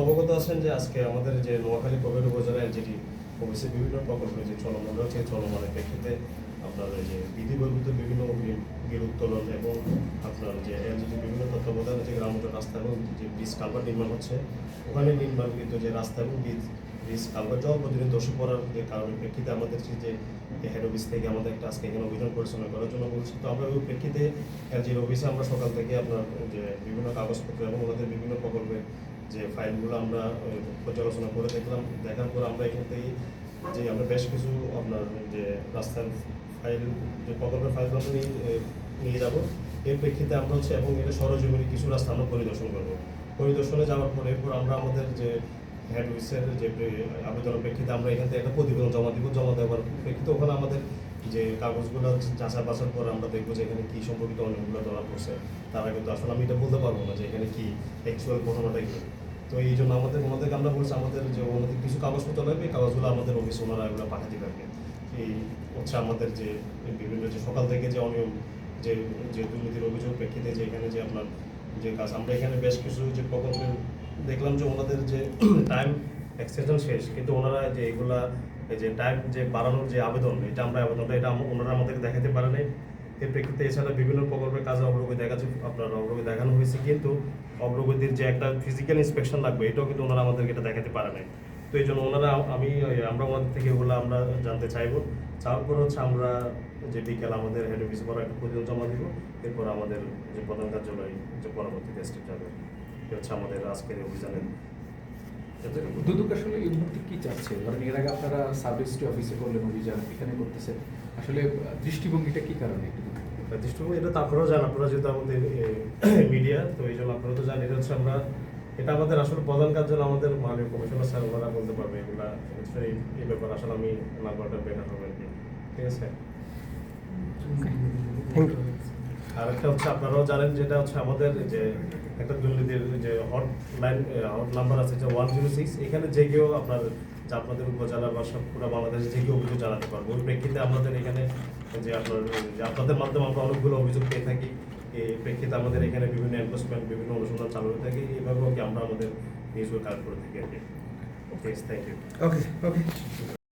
অবগত আছেন যে আজকে আমাদের যে নোয়াখালী কোভিড উপজেলা এনজিটি অফিসে বিভিন্ন প্রকল্প যে চলমান রয়েছে চলমানের প্রেক্ষিতে আপনার যে বিধিবহির্ভূত বিভিন্ন বিল উত্তোলন এবং আপনার যে এনজিটি বিভিন্ন তত্ত্বাবধানে যে গ্রামোন্নয়ন রাস্তা এবং যে ব্রিজ কালভার নির্মাণ হচ্ছে ওখানে নির্মাণকৃত যে রাস্তা এবং ব্রিজ প্রতিদিন যে কারণের প্রেক্ষিতে আমাদের যে থেকে আমাদের এখানে করার জন্য বলছি। তো আমরা ওই প্রেক্ষিতে অফিসে আমরা সকাল থেকে আপনার যে বিভিন্ন কাগজপত্র এবং বিভিন্ন প্রকল্পের যে ফাইলগুলো আমরা পর্যালোচনা করে দেখলাম। আমরা এখান যে আমরা বেশ কিছু আপনার যে রাস্তার ফাইল, যে প্রকল্পের ফাইলগুলো আমরা নিয়ে যাব। এর প্রেক্ষিতে আমরা হচ্ছে, এবং এটা কিছু রাস্তা আমরা পরিদর্শন করব। পরিদর্শনে যাওয়ার পরে এরপর আমরা আমাদের যে হেড অফিসের যে আবেদনের প্রেক্ষিতে আমরা এখান থেকে একটা প্রতিবেদন জমা দিব, জমা দেওয়ার প্রেক্ষিতে ওখানে আমাদের যে কাগজগুলো যাচাই বাছার পর আমরা দেখব যে এখানে কি সম্পর্কিত অনেকগুলো ধরা পড়ছে। তারা কিন্তু আসলে আমি এটা বলতে পারব না যে এখানে কি অ্যাকচুয়াল ঘটনাটা কি। তো এই জন্য আমাদের ওনাদেরকে আমরা বলছি আমাদের যে ওনাদের কিছু কাগজপত্র লাগবে কাগজগুলো আমাদের অফিসে ওনারা এগুলো পাঠাতে পারবে এই হচ্ছে আমাদের যে বিভিন্ন যে সকাল থেকে যে অনিয়ম, যে যে দুর্নীতির অভিযোগ প্রেক্ষিতে যে এখানে যে আপনার যে কাজ, আমরা এখানে বেশ কিছু যে প্রকল্পের দেখলাম যে ওনাদের যে টাইম এক্সটেনশন শেষ, কিন্তু ওনারা যে এগুলা, এই যে টাইম যে বাড়ানোর যে আবেদন, এটা আমরা আবেদনটা, এটা ওনারা আমাদেরকে দেখাতে পারে নাই। এর প্রেক্ষিতে এছাড়া বিভিন্ন প্রকল্পের কাজে অগ্রগতি দেখাচ্ছে, আপনার অগ্রগতি দেখানো হয়েছে, কিন্তু অগ্রগতির যে একটা ফিজিক্যাল ইন্সপেকশন লাগবে, এটাও কিন্তু ওনারা আমাদেরকে এটা দেখাতে পারে নাই। তো এই জন্য ওনারা, আমি আমরা ওনাদের থেকে এগুলো আমরা জানতে চাইব। চাওয়ার পর হচ্ছে আমরা যে বিকেল আমাদের হেড অফিসে করা একটা প্রতিবেদন জমা দিব, এরপর আমাদের যে প্রধান কার্যালয় যে পরবর্তী স্টেপ যাবে হচ্ছে আমাদের আজকের অভিযানের দুদুক আসলে এই মুহূর্তে কি চাচ্ছে? ধরেন এর আগে আপনারা সাব অফিসে করলেন অভিযান এখানে করতেছেন। আসলে দৃষ্টিভঙ্গিটা কি কারণে? দৃষ্টিভঙ্গি এটা তো আপনারাও জানেন আপনারা যেহেতু আমাদের মিডিয়া তো এই জন্য আপনারা তো জানেন এটা হচ্ছে আমরা এটা আমাদের আসলে প্রধান কাজ যেন আমাদের মাননীয় কমিশনার স্যার ওনারা বলতে পারবে এগুলা এই- ব্যাপার আসলে আমি না করাটা বেটার হবে আর কি। ঠিক আছে? আর একটা হচ্ছে আপনারাও জানেন যেটা হচ্ছে আমাদের যে একটা দুর্নীতির যে হটলাইন হট নাম্বার আছে যে ওয়ান জিরো সিক্স এখানে যে কেউ আপনার যে আপনাদের উপজেলা বা সব পুরো বাংলাদেশে যে কেউ অভিযোগ জানাতে পারব। ওই প্রেক্ষিতে আমাদের এখানে যে আপনার, যে আপনাদের মাধ্যমে আমরা অনেকগুলো অভিযোগ পেয়ে থাকি। এই প্রেক্ষিতে আমাদের এখানে বিভিন্ন এনফোর্সমেন্ট বিভিন্ন অনুসন্ধান চালু হয়ে থাকে। এইভাবেও কি আমরা আমাদের নিউজগুলো কালেক্ট করে থাকি আর কি। Thank you okay okay